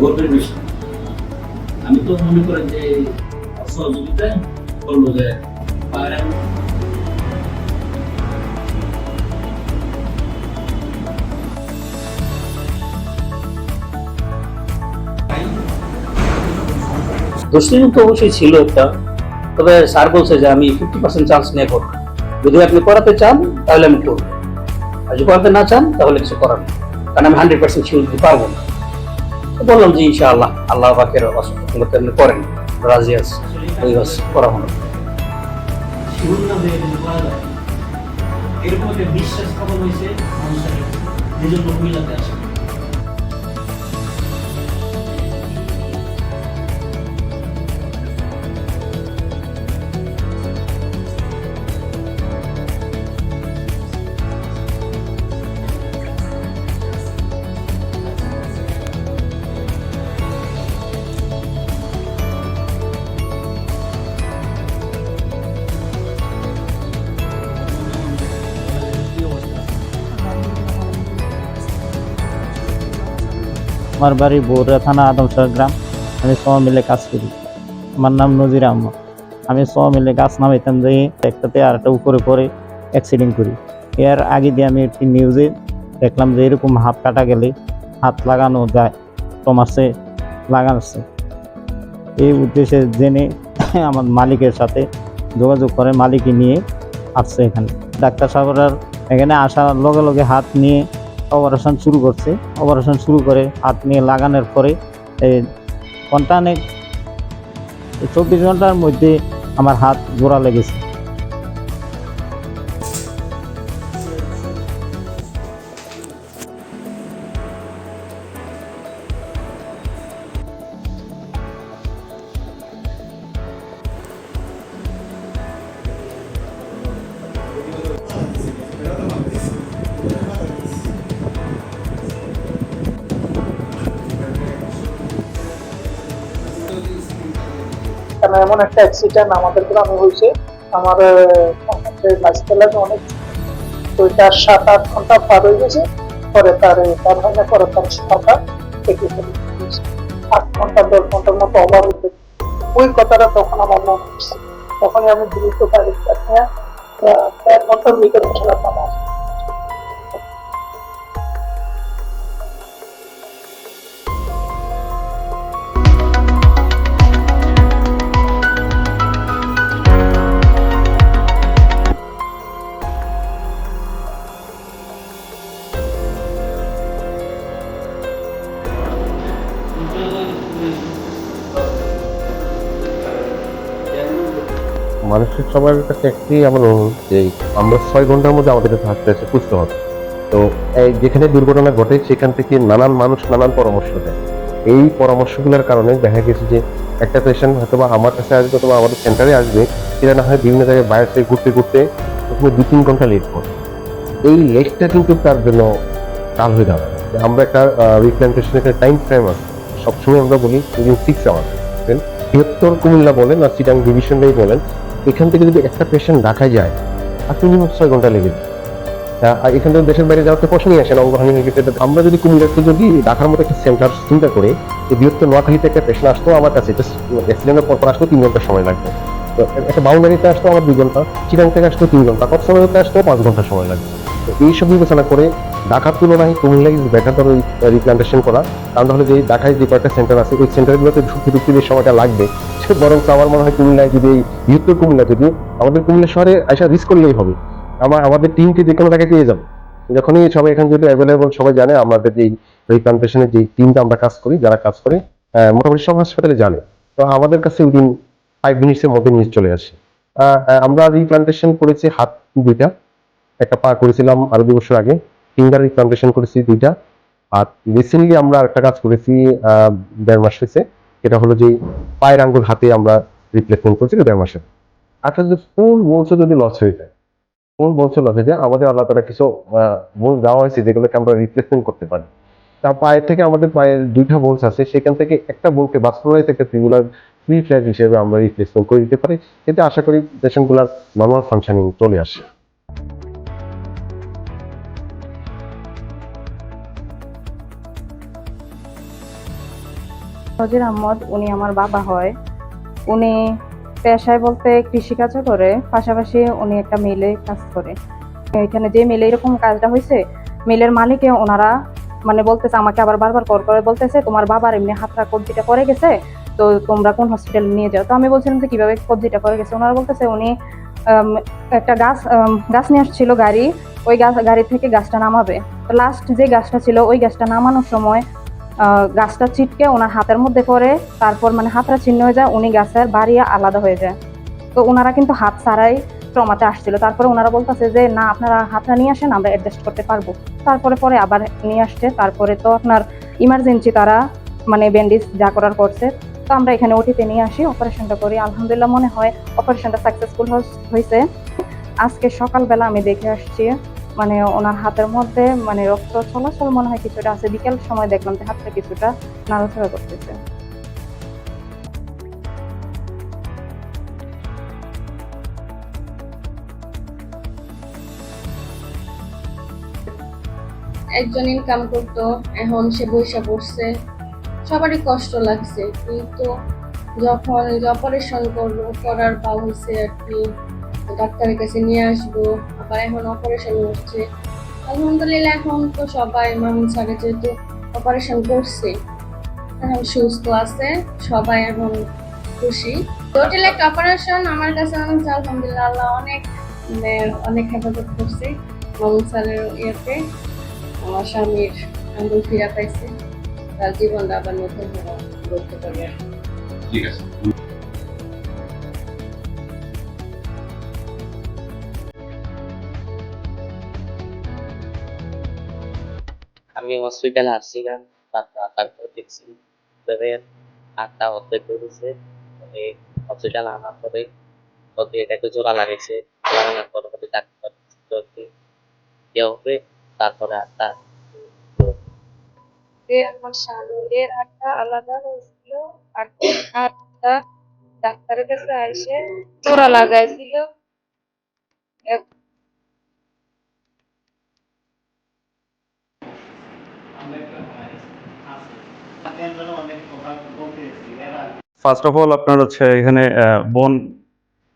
গর্বের বিষয়। আমি তো মনে করি যে সহযোগিতায় করল যে পায়ের দুশ্চিন্তা তো অবশ্যই ছিল একটা, তবে স্যার বলছে যে আমি ফিফটি পার্সেন্ট চান্স নিয়ে করব। যদি আপনি করাতে চান, তাহলে আমি করব। আর যদি করাতে না চান, তাহলে কিছু করার কারণ আমি হান্ড্রেড পার্সেন্ট শিওর পারব না। বললাম যে ইনশা আল্লাহ বাকের অসংখ্য করেন রাজি আছে ওই বাস করা হলো। এরকম বিশ্বাস স্থাপন হয়েছে মানুষের নিজের মহিলাতে আসে আমার বাড়ি বৌরা থানা আদমশাহ গ্রাম। আমি সব মিলে কাজ করি। আমার নাম নজির আহমদ। আমি সব মিলে গাছ নামাইতাম যে একটাতে আর একটা উপরে পরে অ্যাক্সিডেন্ট করি। এর আগে দিয়ে আমি একটি নিউজে দেখলাম যে এরকম হাত কাটা গেলে হাত লাগানো যায় টমাসে লাগাচ্ছে এই উদ্দেশ্যে জেনে আমার মালিকের সাথে যোগাযোগ করে মালিকই নিয়ে আসছে এখানে। ডাক্তার সাহেবরার এখানে আসার লগে লগে হাত নিয়ে অপারেশন শুরু করছে। অপারেশন শুরু করে হাত নিয়ে লাগানোর পরে এই ঘন্টানেক চব্বিশ ঘণ্টার মধ্যে আমার হাত জোড়া লেগেছে। কারণ এমন একটা অ্যাক্সিডেন্ট আমাদের গ্রামে হয়েছে। আমার লাইফস্টাইলে অনেক তো এটা সাত আট ঘণ্টা পার হয়ে গেছে। পরে তার তার হয় পরে তার সরকার থেকে আট ঘণ্টা, দশ ঘণ্টার মতো অভাব হয়েছে। ওই কথাটা তখন আমার মনে হচ্ছে তখনই আমি দ্রুত বাড়ি নিয়ে এক ঘণ্টার ভিতরে খেলা পাবো মানুষের সবার কাছে একটি আমার অনুরোধ যে আমরা ছয় ঘণ্টার মধ্যে আমাদের হাসতে আসতে সুস্থ হবে। তো এই যেখানে দুর্ঘটনা ঘটে সেখান থেকে নানান মানুষ নানান পরামর্শ দেয়। এই পরামর্শগুলোর কারণে দেখা গেছে যে একটা পেশেন্ট হয়তো বা আমার কাছে আসবে অথবা আমাদের সেন্টারে আসবে, সেটা না হয় বিভিন্ন জায়গায় বাইরে থেকে ঘুরতে ঘুরতে প্রথমে দু তিন ঘণ্টা লেট করে। এই লেটটা কিন্তু তার জন্য কাল হয়ে দাঁড়ায় আমরা একটা রিপ্লান্টেশনের একটা টাইম ফ্রেম আছে। সবসময় আমরা বলি সিক্স আওয়ার বৃহত্তর কুমিল্লা বলেন আর সিটাং ডিভিশনটাই বলেন এখান থেকে যদি একটা পেশেন্ট ঢাকায় যায়, আর মিনিমাম ছয় ঘণ্টা লেগে আর এখান থেকে দেশের বাইরে যাওয়ার তো প্রশ্নই আসে না, অঙ্গহানি হয়ে আমরা যদি কুমিল্লাতে যদি ঢাকার মতো একটা সেন্টার চিন্তা করে, এই বৃহত্তর নোয়াখালীতে একটা পেশেন্ট আসতো আমার কাছে অ্যাক্সিডেন্টের পর পর আসতো তিন ঘণ্টা সময় লাগবে তো, একটা বাউন্ডারিতে আসতো আমার দুই ঘণ্টা, চিটাং থেকে আসতো তিন ঘণ্টা, কত সময়তে আসতো? পাঁচ ঘণ্টা সময় লাগবে তো এইসব বিবেচনা করে ঢাকার তুলনায় কুমিল্লা ইজ বেটার ধরো রিপ্লান্টেশন করা। কারণ তাহলে যে ঢাকায় যে কয়েকটা সেন্টার আছে, ওই সেন্টারগুলোতে ঢুকতে ঢুকতে যে সময়টা লাগবে সে বরং আমার মনে হয় কুমিল্লায় যদি এই বৃহত্তর কুমিল্লা যদি আমাদের কুমিল্লা শহরে আসা রিস্ক করলেই হবে। আমার, আমাদের টিমকে যে কোনো জায়গায় পেয়ে যাবে। যখনই সবাই এখানে যদি অ্যাভেলেবল সবাই জানে আমাদের এই রিপ্লান্টেশনের যে টিমটা আমরা কাজ করি, যারা কাজ করে মোটামুটি সব হাসপাতালে জানে। তো আমাদের কাছে উইদিন ফাইভ মিনিটসের মধ্যে নিউজ চলে আসে। আমরা রিপ্লান্টেশন করেছি হাত দুইটা। একটা পা করেছিলাম আরও দু বছর আগে। ফিঙ্গার রিপ্লান্টেশন করেছি দুইটা। আর রিসেন্টলি আমরা একটা কাজ করেছি দেড় মাস হয়েছে। এটা হলো যে পায়ের আঙ্গুল হাতে আমরা রিপ্লেসমেন্ট করছি দেড় মাসে। আচ্ছা যদি ফুল বলছে যদি লস হয়ে যায় ফুল বলছে লস হয়ে যায়, আমাদের আল্লাহ তারা কিছু বোল দেওয়া হয়েছে যেগুলোকে আমরা রিপ্লেসমেন্ট করতে পারি। তা পায়ের থেকে আমাদের পায়ের দুইটা বোলস আছে, সেখান থেকে একটা বোলকে বাস্তবায়িত একটা ত্রিগুলার ফ্রি ফ্ল্যাট হিসেবে আমরা রিপ্লেসমেন্ট করে দিতে পারি। এতে আশা করি পেশেন্টগুলার নর্মাল ফাংশনিং চলে আসে। নজির আহমদ, উনি আমার বাবা হয়। উনি পেশায় বলতে কৃষিকাজও করে, পাশাপাশি উনি একটা মিলে কাজ করে। এখানে যে মিলে এরকম কাজটা হয়েছে, মিলের মালিকে ওনারা মানে বলতেছে, আমাকে আবার বারবার কল করে বলতেছে, তোমার বাবার এমনি হাতটা কবজিটা পড়ে গেছে, তো তোমরা কোন হসপিটালে নিয়ে যাও? তো আমি বলছিলাম যে, কীভাবে কবজিটা পড়ে গেছে? ওনারা বলতেছে, উনি একটা গাছ গাছ নিয়ে আসছিল গাড়ি, ওই গাছ, গাড়ি থেকে গাছটা নামাবে। তো লাস্ট যে গাছটা ছিল, ওই গাছটা নামানোর সময় গাছটা ছিটকে ওনার হাতের মধ্যে পড়ে, তারপর মানে হাতটা ছিন্ন হয়ে যায়, উনি গাছের বাড়ি আলাদা হয়ে যায়। তো ওনারা কিন্তু হাত ছাড়াই ট্রমাতে আসছিল। তারপরে ওনারা বলতেছে যে, না, আপনারা হাতটা নিয়ে আসেন, আমরা অ্যাডজাস্ট করতে পারব। তারপরে পরে আবার নিয়ে আসছে। তারপরে তো আপনার ইমার্জেন্সি তারা মানে ব্যান্ডেজ যা করার করছে। তো আমরা এখানে ওটিতে নিয়ে আসি অপারেশনটা করি। আলহামদুলিল্লাহ মনে হয় অপারেশনটা সাকসেসফুল হয়েছে আজকে সকালবেলা আমি দেখে আসছি মানে ওনার হাতের মধ্যে মানে রক্ত চলাচল মনে হয় কিছুটা আছে। বিকেল সময় দেখলাম যে হাতটা কিছুটা নাড়াচাড়া করতেছে। একজন ইনকাম করতো, এখন সে বৈশা পড়ছে। সবারই কষ্ট লাগছে, কিন্তু যখন অপারেশন করল করার পা হয়েছে আর কি। ডাক্তারের কাছে নিয়ে আসব আবার এখন অপারেশন হচ্ছে আলহামদুলিল্লাহ, এখন তো সবাই মামুন স্যারে যেহেতু অপারেশন করছে। এখন সুস্থ আছে, সবাই এখন খুশি। টোটাল একটা অপারেশন আমার কাছে হচ্ছে আলহামদুলিল্লাহ আল্লাহ অনেক মানে অনেক হেফাজত করছে মামুন স্যারের ইয়েতে। আমার স্বামীর আঙ্গুল ফিরা পাইছে তার জীবনটা আবার নতুন গড়তে পারবে। ঠিক আছে। আমি হসপিটালে আসছিলাম তারপর তারপর দেখছি তাদের হাতটা অর্ধেক করেছে হসপিটাল আনার পরে ওদের এটাকে জোড়া লাগাইছে জোড়া লাগানোর পরে ওদের ডাক্তার ইয়ে হবে তারপরে হাতটা আমার স্বামীর হাতটা আলাদা হয়েছিল আর হাতটা ডাক্তারের কাছে এসে তোরা লাগাইছিল ফার্স্ট অফ অল আপনার হচ্ছে এখানে বন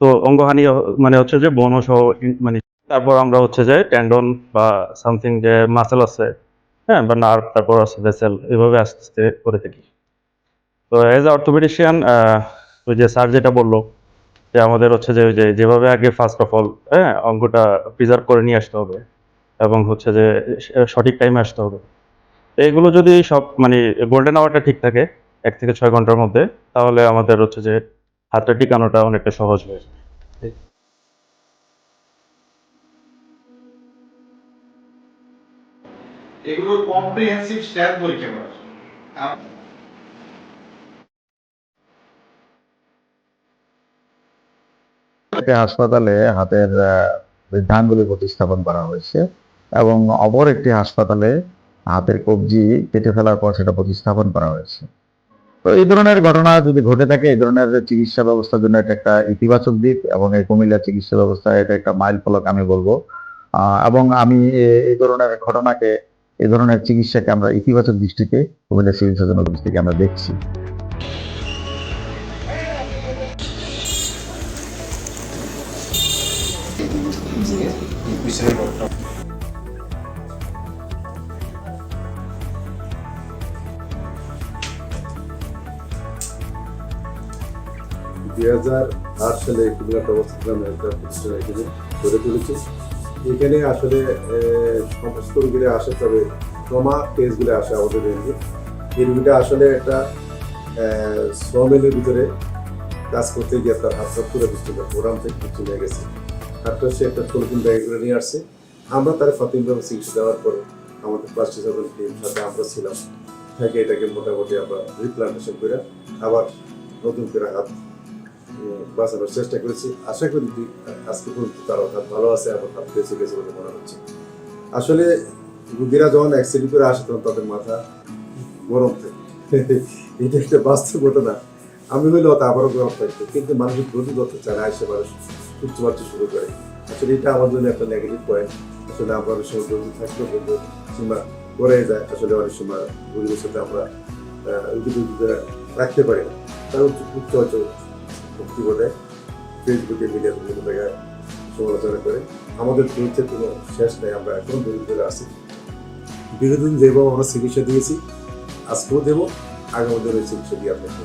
তো অঙ্গহানি মানে হচ্ছে যে বন সহ মানে তারপর আমরা হচ্ছে যে ট্যান্ডন বা সামথিং যে মাসেল আছে হ্যাঁ বা নার্ভ তারপর আছে ভেসেল এভাবে আস্তে আস্তে করে থাকি। তো এ অর্থোপেডিশিয়ান ওই যে স্যার যেটা বলল, যে আমাদের হচ্ছে যে ওই যেভাবে আগে ফার্স্ট অফ অল হ্যাঁ অঙ্গটা প্রিজার্ভ করে নিয়ে আসতে হবে, এবং হচ্ছে যে সঠিক টাইমে আসতে হবে। এগুলো যদি সব মানে গোল্ডেন আওয়ারটা ঠিক থাকে এক থেকে ছয় ঘণ্টার মধ্যে তাহলে আমাদের হচ্ছে যে হাতটা টিকানোটা অনেকটা সহজ হয়ে যায়। কম্প্রিহেন্সিভ স্ট্যাট পরীক্ষা করা একটি হাসপাতালে হাতের আহ, বৃদ্ধাঙ্গুলি প্রতিস্থাপন করা হয়েছে এবং অপর একটি হাসপাতালে হাতের কবজি কেটে ফেলার পর সেটা প্রতিস্থাপন করা হয়েছে। তো এই ধরনের ঘটনা যদি ঘটে থাকে, এই ধরনের চিকিৎসা ব্যবস্থার জন্য এটা একটা ইতিবাচক দিক এবং এই কুমিল্লা চিকিৎসা ব্যবস্থা এটা একটা মাইল ফলক আমি বলব। এবং আমি এই ধরনের ঘটনাকে, এই ধরনের চিকিৎসাকে আমরা ইতিবাচক দৃষ্টিতে কুমিল্লা সিভিল সার্জন অফিস থেকে আমরা দেখছি। দুই হাজার আট সালে কুমিল্লা নামে একটা প্রতিষ্ঠান এখানে গড়ে তুলেছি এখানে আসলে সমস্ত রুগীরা আসে, তবে ট্রমা কেসগুলো আসে আমাদের রেঞ্জে। এই রুগীটা আসলে একটা শ্রমিলের ভিতরে কাজ করতে গিয়ে তার হাতটা পুরো বিস্তৃত ওরাম থেকে চলে গেছে। হাতটা সে একটা পলিথিন ব্যাগে করে নিয়ে আসছে। আমরা তার প্রাথমিকভাবে চিকিৎসা দেওয়ার পরে আমাদের প্লাস্টিক সার্জন টিম সাথে আমরা ছিলাম থেকে এটাকে মোটামুটি আমরা রিপ্লান্টেশন করে আবার নতুন করে হাত বাঁচানোর চেষ্টা করেছি। আশা করি আজকে পর্যন্ত তার হাত ভালো আছে এবং হাত বেঁচে গেছে বলে মনে হচ্ছে। আসলে রুগীরা যখন অ্যাক্সিডেন্ট করে আসে, তখন তাদের মাথা গরম থাকে। এটা একটা বাস্তব ঘটনা। আমি হইলে হয়তো আবারও গরম থাকতো কিন্তু মানুষের প্রতি করতে চায় না এসে মানুষ উচ্চ বাড়তে শুরু করে। আসলে এটা আমার জন্য একটা নেগেটিভ পয়েন্ট আসলে আমরা অনেক সময় রোগী থাকলেও কিন্তু সীমা করে যায়। আসলে অনেক সময় রোগীদের সাথে আমরা রাখতে পারি না। কারণ উচ্চ বক্তব্য দেয় ফেসবুকে মিডিয়া বিভিন্ন জায়গায় সমালোচনা করে। আমাদের বিরুদ্ধে কোনো শেষ নেই, আমরা এখন দরিদ্রে আসি বিরোধী যেভাবে আমরা চিকিৎসা দিয়েছি, আজকেও দেবো আগামী দিনে চিকিৎসা দিয়ে আপনাকে।